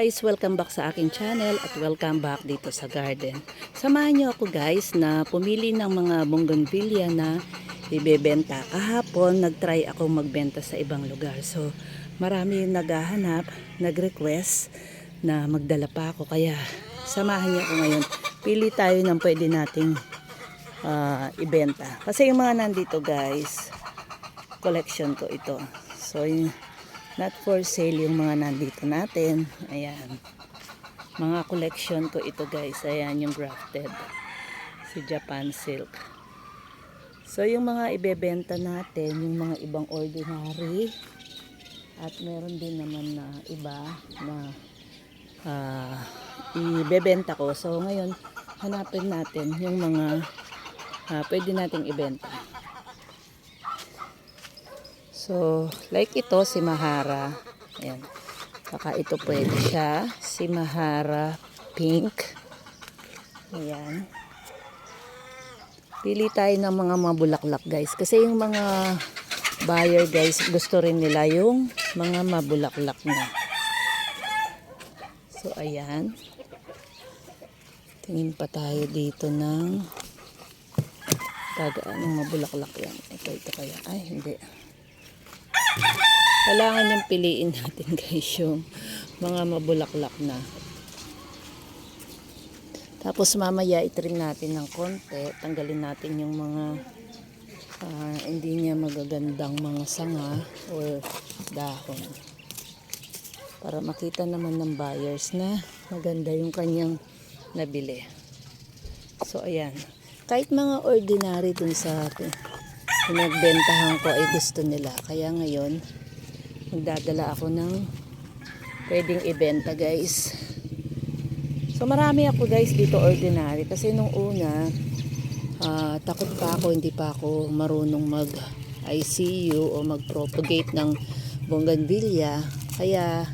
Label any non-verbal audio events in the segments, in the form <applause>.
Guys, welcome back sa aking channel at welcome back dito sa garden. Samahan niyo ako guys na pumili ng mga bougainvillea na ibebenta. Kahapon, nagtry ako magbenta sa ibang lugar. So, marami naghahanap, nag-request na magdala pa ako. Kaya, samahan niyo ako ngayon. Pili tayo ng pwede nating ah, ibenta. Kasi yung mga nandito guys, collection ko ito. So, yung not for sale yung mga nandito natin. Ayan. Mga collection ko ito guys. Ayan yung grafted. Si Japan Silk. So, yung mga ibebenta natin, yung mga ibang ordinary. At meron din naman na iba na ah, ibebenta ko. So, ngayon, hanapin natin yung mga ah, pwede nating ibenta. So, like ito, si Mahara. Ayan. Saka ito pwede siya. Si Mahara pink. Ayan. Pili tayo ng mga mabulaklak guys. Kasi yung mga buyer guys, gusto rin nila yung mga mabulaklak na. So, ayan. Tingin pa tayo dito ng tagaan ng mabulaklak yan. Ito, ito kaya. Ay, hindi. Kailangan yung piliin natin guys yung mga mabulaklak na. Tapos mamaya itrim natin ng konti. Tanggalin natin yung mga ah, hindi niya magagandang mga sanga or dahon. Para makita naman ng buyers na maganda yung kanyang nabili. So ayan. Kahit mga ordinary dun sa pinagbentahan ko ay gusto nila. Kaya ngayon, magdadala ako ng pwedeng ibenta guys. So marami ako guys dito ordinary kasi nung una ah, takot pa ako, hindi pa ako marunong mag ICU o mag propagate ng bougainvillea. Kaya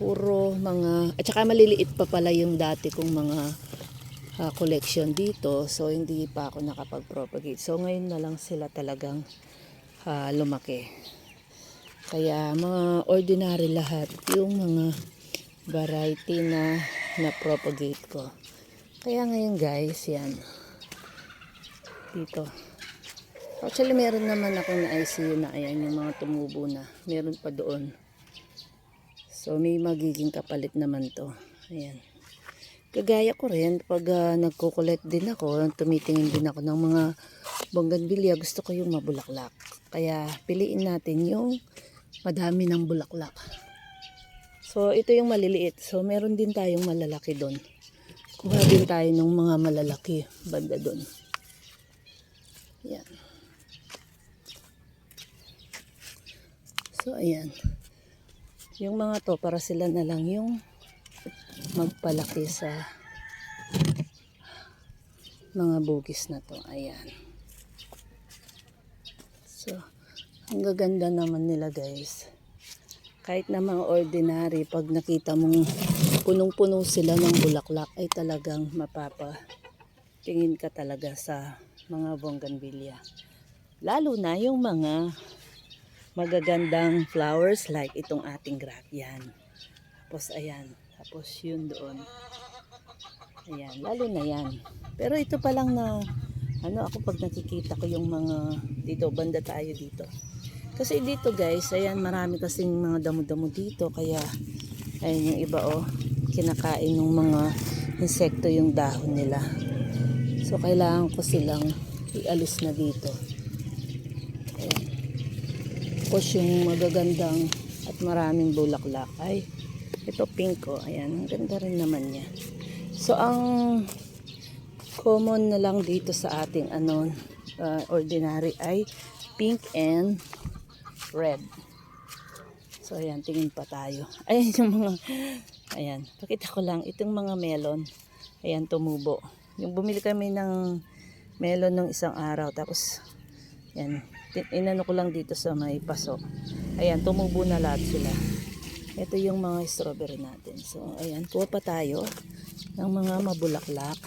puro mga at saka maliliit pa pala yung dati kong mga ah, collection dito. So, hindi pa ako nakapag-propagate. So, ngayon na lang sila talagang ah, lumaki. Kaya, mga ordinary lahat. Yung mga variety na na-propagate ko. Kaya ngayon guys, yan. Dito. Actually, meron naman akong na ICU na ayan yung mga tumubo na. Meron pa doon. So, may magiging kapalit naman to. Ayan. Kagaya ko rin, pag uh, nagkukulit din ako, tumitingin din ako ng mga bougainvillea, gusto ko yung mabulaklak. Kaya piliin natin yung madami ng bulaklak. So, ito yung maliliit. So, meron din tayong malalaki doon. Kuha din tayo ng mga malalaki banda doon. Yan. So, ayan. Yung mga to, para sila na lang yung magpalaki sa mga bugis na to. Ayan. So, ang gaganda naman nila guys. Kahit na mga ordinary, pag nakita mong punong-puno sila ng bulaklak, ay talagang mapapa tingin ka talaga sa mga bougainvillea. Lalo na yung mga magagandang flowers like itong ating graph. Yan. Tapos ayan. Tapos yun doon. Ayan. Lalo na yan. Pero ito pa lang na ano ako pag nakikita ko yung mga dito banda tayo dito. Kasi dito guys, ayan marami kasing mga damo-damo dito kaya ayan yung iba oh kinakain ng mga insekto yung dahon nila. So kailangan ko silang ialis na dito. Ayan. Tapos yung magagandang at maraming bulaklak ay ito pink oh. Ayan, ang ganda rin naman niya. So ang common na lang dito sa ating ano uh, ordinary ay pink and red. So ayan, tingin pa tayo. <laughs> Ayan yung mga ayan, pakita ko lang itong mga melon. Ayan tumubo. Yung bumili kami ng melon ng isang araw tapos yan, tin- inano ko lang dito sa may paso. Ayan, tumubo na lahat sila. Ito yung mga strawberry natin. So, ayan, kuha pa tayo ng mga mabulaklak.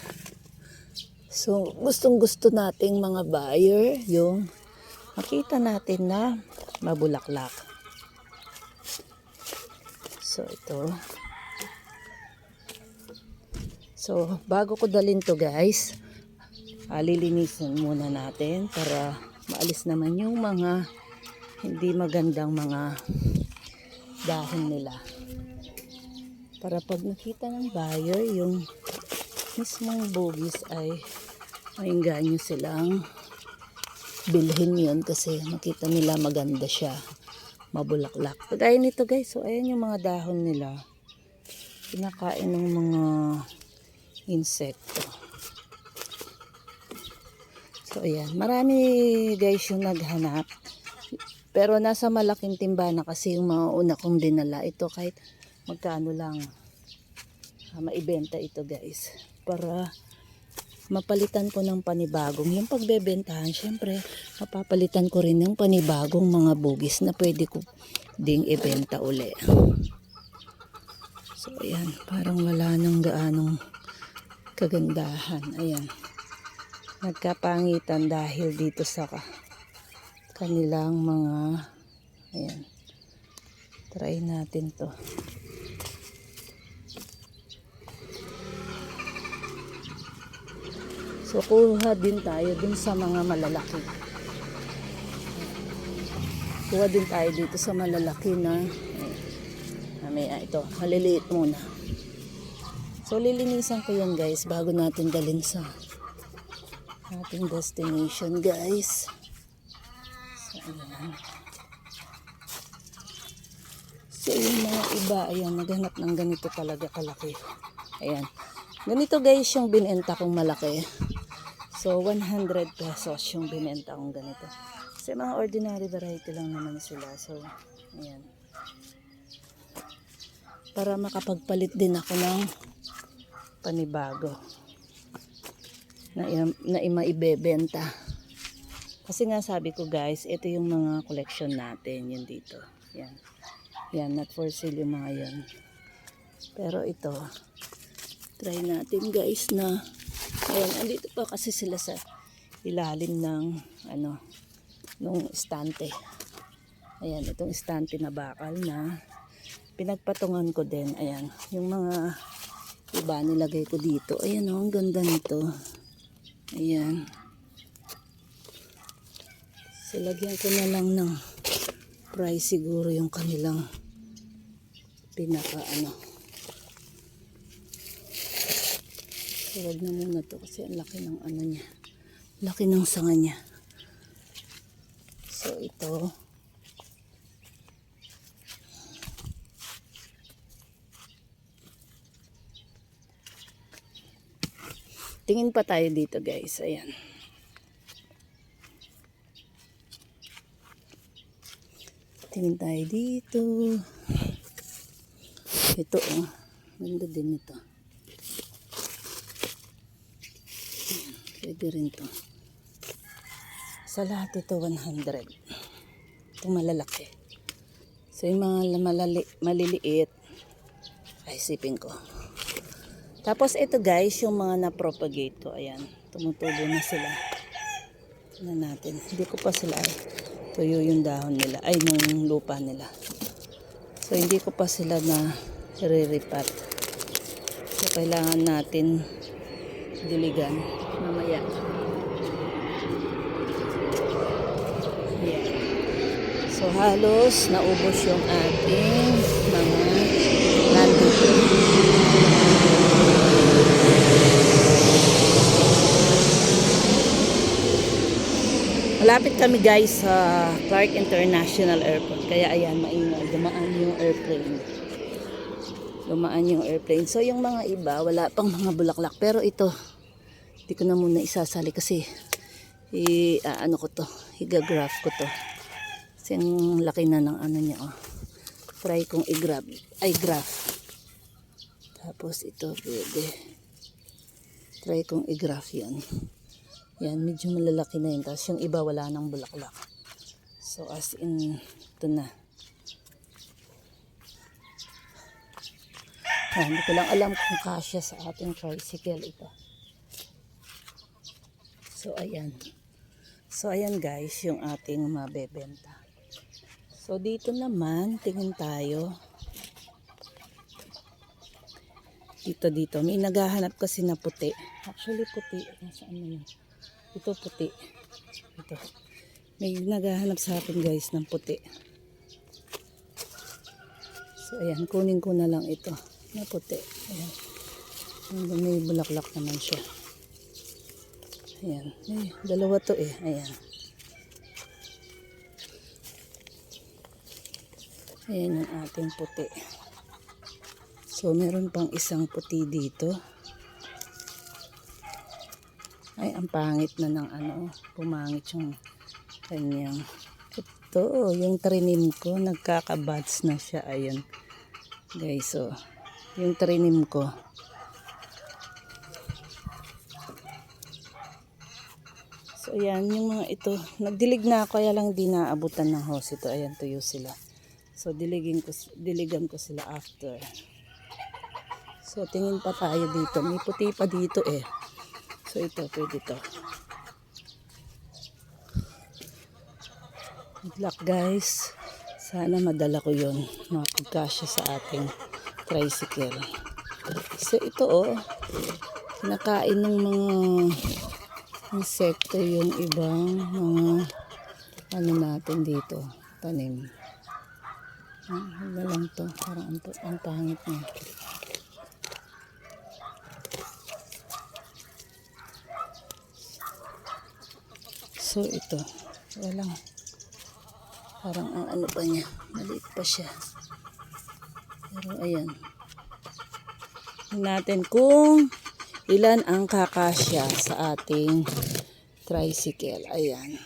So, gustong gusto nating mga buyer yung makita natin na mabulaklak. So, ito. So, bago ko dalhin to guys, ah, lilinisin muna natin para maalis naman yung mga hindi magandang mga dahon nila. Para pag nakita ng buyer, yung mismong bugis ay maingganyo silang bilhin yun kasi makita nila maganda siya mabulaklak. Kagaya nito guys, so ayan yung mga dahon nila. Pinakain ng mga insekto. So ayan, marami guys yung naghanap. Pero nasa malaking timba na kasi yung mga una kong dinala. Ito kahit magkano lang ah, maibenta ito guys. Para mapalitan ko ng panibagong. Yung pagbebentahan, syempre, mapapalitan ko rin ng panibagong mga bugis na pwede ko ding ibenta uli. So, ayan, parang wala nang gaanong kagandahan. Ayan. Nagkapangitan dahil dito sa kanilang mga, ayan. Try natin to. So, kuha din tayo dun sa mga malalaki. Kuha din tayo dito sa malalaki na, may, ah, ito, maliliit muna. So, lilinisan ko yan guys bago natin dalhin sa ating destination guys. So, ayan. So, yung mga iba, ayan, naghanap ng ganito talaga kalaki. Ayan. Ganito guys yung binenta kong malaki. So, 100 pesos yung binenta kong ganito. Kasi mga ordinary variety lang naman sila. So, ayan. Para makapagpalit din ako ng panibago na, na maibebenta. Kasi nga sabi ko guys, ito yung mga collection natin. Yun dito. Yan. Yan, not for sale yung mga yan. Pero ito, try natin guys na ayan, andito pa kasi sila sa ilalim ng ano, nung estante. Ayan, itong estante na bakal na pinagpatungan ko din. Ayan, yung mga iba nilagay ko dito. Ayan oh, ang ganda nito. Ayan. So, lagyan ko na lang ng price siguro yung kanilang pinaka ano. So, wag na muna to kasi ang laki ng ano niya. Laki ng sanga niya. So, ito. Tingin pa tayo dito guys. Ayan. Tingin tayo dito. Ito oh. Ganda din ito. Pwede rin to. Sa lahat ito 100. Itong malalaki. So yung mga malali, maliliit ay sipin ko. Tapos ito guys, yung mga na-propagate ko. Ayan, tumutubo na sila. Tingnan natin. Hindi ko pa sila ay tuyo yung dahon nila. Ay, nung lupa nila. So, hindi ko pa sila na re-repat. So, kailangan natin diligan mamaya. Ayan. So, halos naubos yung ating mga nandito. Malapit kami guys sa Clark International Airport. Kaya ayan, maingay. Dumaan yung airplane. Dumaan yung airplane. So yung mga iba, wala pang mga bulaklak. Pero ito, hindi ko na muna isasali kasi i, ah, ano ko to, igagraph ko to. Kasi ang laki na ng ano niya. Oh. Try kong i-grab. Ay, graph. Tapos ito, pwede. Try kong i-graph yan. Yan, medyo malalaki na yun. Tapos yung iba wala nang bulaklak. So as in, ito na. Ah, hindi ko lang alam kung kasya sa ating tricycle ito. So ayan. So ayan guys, yung ating mabebenta. So dito naman, tingin tayo. Dito, dito. May naghahanap kasi na puti. Actually, puti. Nasaan na yun? Ito, puti. Ito. May naghahanap sa akin guys ng puti. So, ayan. Kunin ko na lang ito. Na puti. Ayan. May bulaklak naman siya. Ayan. Ay, dalawa to eh. Ayan. Ayan yung ating puti. So, meron pang isang puti dito. Ay, ang pangit na ng ano. Pumangit yung kanyang. Ito, yung trinim ko. Nagkakabads na siya. Ayan. Guys, so, yung trinim ko. So, ayan, yung mga ito. Nagdilig na ako, kaya lang di naabutan ng hose ito. Ayan, tuyo sila. So, diligin ko, diligan ko sila after. So, tingin pa tayo dito. May puti pa dito eh. So, ito, pwede to. Good luck, guys. Sana madala ko yun. Makapagkasya sa ating tricycle. So, ito oh. Kinakain ng mga insekto yung ibang mga ano natin dito. Tanim. Ah, Ano lang to. Parang ang, ang pangit niya. So ito, walang parang ang ano pa niya, maliit pa siya. Pero ayan. Natin kung ilan ang kakasya sa ating tricycle. Ayan.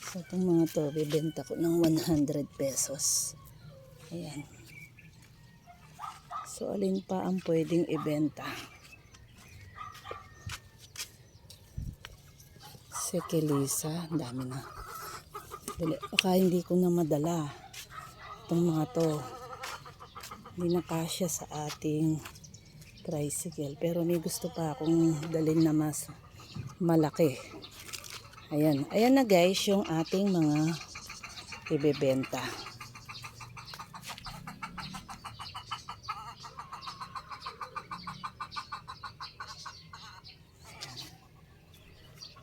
So itong mga to, bibenta ko ng 100 pesos. Ayan. So alin pa ang pwedeng ibenta? Si Kelisa, ang dami na. Dali, baka hindi ko na madala itong mga to. Hindi na kasya sa ating tricycle. Pero may gusto pa akong dalhin na mas malaki. Ayan. Ayan na guys yung ating mga ibebenta.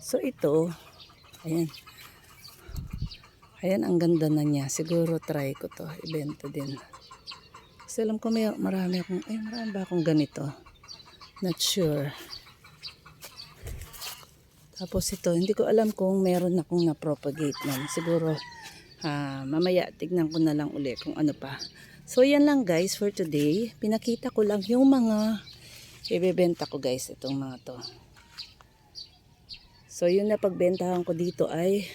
So ito, ayan. Ayan, ang ganda na niya. Siguro try ko to. Ibenta din. Kasi alam ko may marami akong, ay marami ba akong ganito? Not sure. Tapos ito, hindi ko alam kung meron akong na-propagate man. Siguro, ah, mamaya tignan ko na lang uli kung ano pa. So, yan lang guys for today. Pinakita ko lang yung mga ibebenta ko guys, itong mga to. So, yun na pagbentahan ko dito ay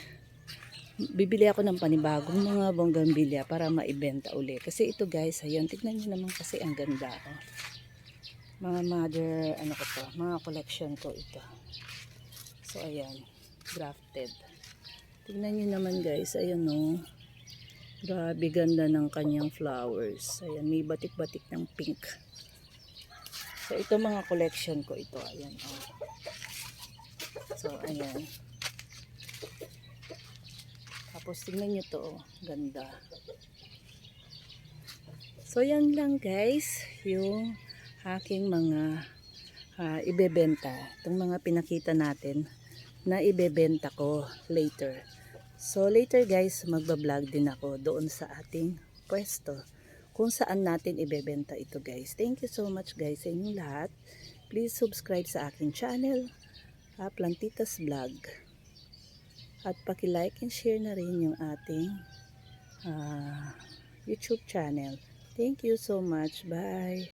bibili ako ng panibagong mga bonggambilya para maibenta uli. Kasi ito guys, ayun, tignan nyo naman kasi ang ganda. Oh. Mga mother, ano ko to, mga collection ko ito. So, ayan, grafted. Tignan nyo naman guys, ayan oh. Grabe ganda ng kanyang flowers. Ayan, may batik-batik ng pink. So, ito mga collection ko ito. Ayan, oh. So, ayan. Tapos, tingnan nyo to, oh. Ganda. So, yan lang guys, yung aking mga ah, ibebenta. Itong mga pinakita natin na ibebenta ko later. So, later guys, magbablog din ako doon sa ating pwesto kung saan natin ibebenta ito guys. Thank you so much guys sa inyong lahat. Please subscribe sa aking channel, ah, Plantitas Vlog. At paki-like and share na rin yung ating ah, YouTube channel. Thank you so much. Bye!